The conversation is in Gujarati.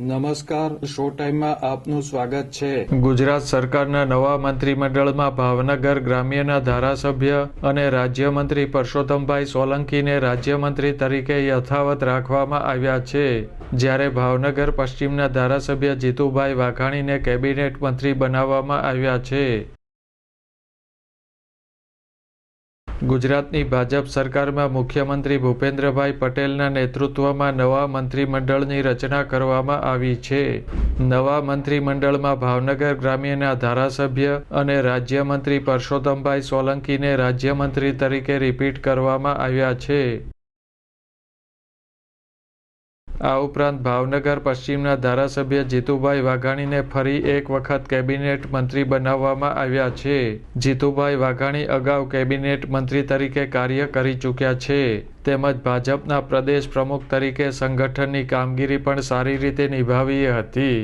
નમસ્કાર શો ટાઈમમાં આપનું સ્વાગત છે. ગુજરાત સરકારના નવા મંત્રીમંડળમાં ભાવનગર ગ્રામ્યના ધારાસભ્ય અને રાજ્યમંત્રી પરસોત્તમભાઈ સોલંકીને રાજ્યમંત્રી તરીકે યથાવત રાખવામાં આવ્યા છે. જ્યારે ભાવનગર પશ્ચિમના ધારાસભ્ય જીતુભાઈ વાઘાણીને કેબિનેટ મંત્રી બનાવવામાં આવ્યા છે. ગુજરાતની ભાજપ સરકારમાં મુખ્યમંત્રી ભૂપેન્દ્રભાઈ પટેલના નેતૃત્વમાં નવા મંત્રીમંડળની રચના કરવામાં આવી છે. નવા મંત્રીમંડળમાં ભાવનગર ગ્રામ્યના ધારાસભ્ય અને રાજ્યમંત્રી પરસોત્તમભાઈ સોલંકીને રાજ્યમંત્રી તરીકે રિપીટ કરવામાં આવ્યા છે. આ ઉપરાંત ભાવનગર પશ્ચિમના ધારાસભ્ય જીતુભાઈ વાઘાણીને ફરી એક વખત કેબિનેટ મંત્રી બનાવવામાં આવ્યા છે. જીતુભાઈ વાઘાણી અગાઉ કેબિનેટ મંત્રી તરીકે કાર્ય કરી ચૂક્યા છે. તેમજ ભાજપના પ્રદેશ પ્રમુખ તરીકે સંગઠનની કામગીરી પણ સારી રીતે નિભાવી હતી.